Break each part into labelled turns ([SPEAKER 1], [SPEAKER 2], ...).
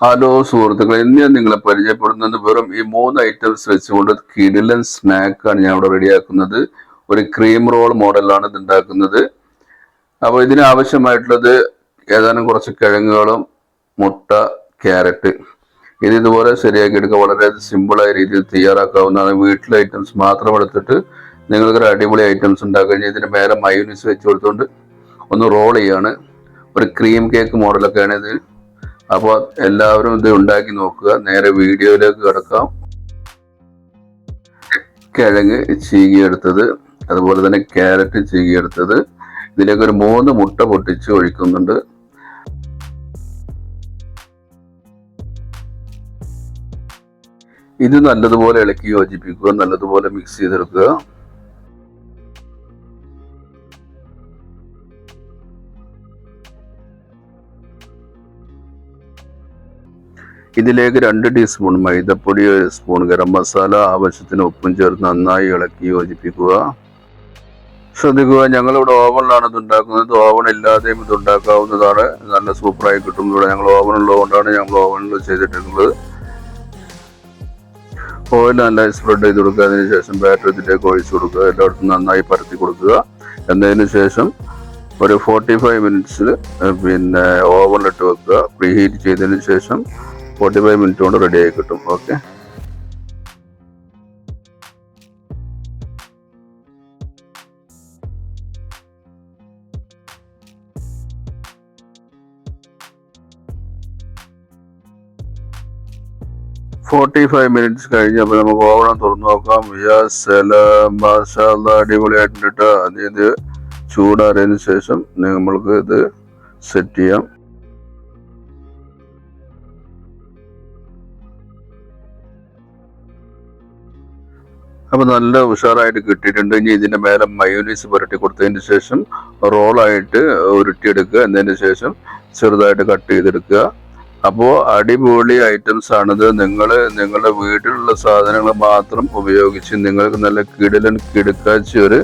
[SPEAKER 1] Hello സുഹൃത്തുക്കളെ ഇന്ന് ഞാൻ നിങ്ങളെ പരിചയപ്പെടുന്നത് വെറും ഈ മൂന്ന് ഐറ്റംസ് വെച്ചുകൊണ്ട് കിടിലൻ സ്നാക്കാണ് ഞാൻ ഇവിടെ റെഡിയാക്കുന്നത് ഒരു ക്രീം റോൾ മോഡലാണ് ഇത് ഉണ്ടാക്കുന്നത്. അപ്പോൾ ഇതിന് ആവശ്യമായിട്ടുള്ളത് ഏതാനും കുറച്ച് കിഴങ്ങുകളും മുട്ട ക്യാരറ്റ്. ഇത് ഇതുപോലെ ശരിയാക്കി എടുക്കുക വളരെ സിമ്പിളായ രീതിയിൽ തയ്യാറാക്കാവുന്നതാണ്. വീട്ടിലെ ഐറ്റംസ് മാത്രം എടുത്തിട്ട് നിങ്ങൾക്കൊരു അടിപൊളി ഐറ്റംസ് ഉണ്ടാക്കുക ഇതിന് മേലെ മയോനീസ് വെച്ച് കൊടുത്തുകൊണ്ട് ഒന്ന് റോൾ ചെയ്യാണ്. ഒരു ക്രീം കേക്ക് മോഡലൊക്കെയാണ് ഇത്. അപ്പോൾ എല്ലാവരും ഇത് ഉണ്ടാക്കി നോക്കുക. നേരെ വീഡിയോയിലേക്ക് കിടക്കാം. കിഴങ്ങ് ചീകിയെടുത്തത് അതുപോലെ തന്നെ ക്യാരറ്റ് ചീകിയെടുത്തത്. ഇതിലേക്ക് ഒരു മൂന്ന് മുട്ട പൊട്ടിച്ച് ഒഴിക്കുന്നുണ്ട്. ഇത് നല്ലതുപോലെ ഇളക്കി യോജിപ്പിക്കുക നല്ലതുപോലെ മിക്സ് ചെയ്തെടുക്കുക. ഇതിലേക്ക് രണ്ട് ടീസ്പൂൺ മൈദപ്പൊടി ഒരു സ്പൂൺ ഗരം മസാല ആവശ്യത്തിന് ഉപ്പും ചേർത്ത് നന്നായി ഇളക്കി യോജിപ്പിക്കുക. ശ്രദ്ധിക്കുക ഞങ്ങളിവിടെ ഓവനിലാണ് ഇത് ഉണ്ടാക്കുന്നത്. ഓവൺ ഇല്ലാതെയും ഇത് ഉണ്ടാക്കാവുന്നതാണ്. നല്ല സൂപ്പറായി കിട്ടും. ഇവിടെ ഞങ്ങൾ ഓവൻ ഉള്ളതുകൊണ്ടാണ് ഞങ്ങൾ ഓവനിൽ ചെയ്തിട്ടുള്ളത് ഓയിൽ നന്നായി സ്പ്രെഡ് ചെയ്ത് കൊടുക്കുക. അതിന് ശേഷം ബാറ്റർ ഇതിലേക്ക് ഒഴിച്ചു കൊടുക്കുക. എല്ലായിടത്തും നന്നായി പരത്തി കൊടുക്കുക. എന്നതിന് ശേഷം ഒരു ഫോർട്ടി ഫൈവ് മിനിറ്റ്സിൽ പിന്നെ ഓവനിലിട്ട് വെക്കുക. പ്രീഹീറ്റ് ചെയ്തതിന് ശേഷം ഫോർട്ടി ഫൈവ് മിനിറ്റ് കൊണ്ട് റെഡി ആയി കിട്ടും. ഓക്കെ ഫോർട്ടി ഫൈവ് മിനിറ്റ്സ് കഴിഞ്ഞപ്പോൾ നമുക്ക് ഓവണം തുറന്നു നോക്കാം. അടിപൊളിയായിട്ടുണ്ട് അത് ഇത് ചൂടാറിയതിന് ശേഷം നമ്മൾക്ക് ഇത് സെറ്റ് ചെയ്യാം. അപ്പോൾ നല്ല ഉഷാറായിട്ട് കിട്ടിയിട്ടുണ്ട്. ഇനി ഇതിന്റെ മേലെ മയോനീസ് പുരട്ടി കൊടുത്തതിന് ശേഷം റോളായിട്ട് ഉരുട്ടിയെടുക്കുക. എന്നതിന് ശേഷം ചെറുതായിട്ട് കട്ട് ചെയ്തെടുക്കുക. അപ്പോൾ അടിപൊളി ഐറ്റംസ് ആണിത്. നിങ്ങൾ നിങ്ങളുടെ വീട്ടിലുള്ള സാധനങ്ങൾ മാത്രം ഉപയോഗിച്ച് നിങ്ങൾക്ക് നല്ല കിടിലൻ കിടുക്കാച്ചി ഒരു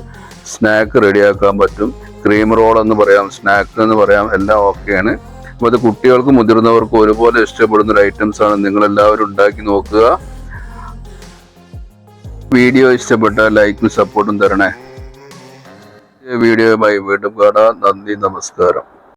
[SPEAKER 1] സ്നാക്ക് റെഡിയാക്കാൻ പറ്റും. ക്രീം റോൾ എന്ന് പറയാം സ്നാക്ക് എന്ന് പറയാം എല്ലാം ഓക്കെയാണ് അപ്പോൾ അത് കുട്ടികൾക്കും മുതിർന്നവർക്കും ഒരുപോലെ ഇഷ്ടപ്പെടുന്ന ഒരു ഐറ്റംസ് ആണ്. നിങ്ങൾ എല്ലാവരും ഉണ്ടാക്കി നോക്കുക. വീഡിയോ ഇഷ്ടപ്പെട്ട ലൈക്കും സപ്പോർട്ടും തരണേ. വീഡിയോയുമായി വീണ്ടും കാണാം. നന്ദി നമസ്കാരം.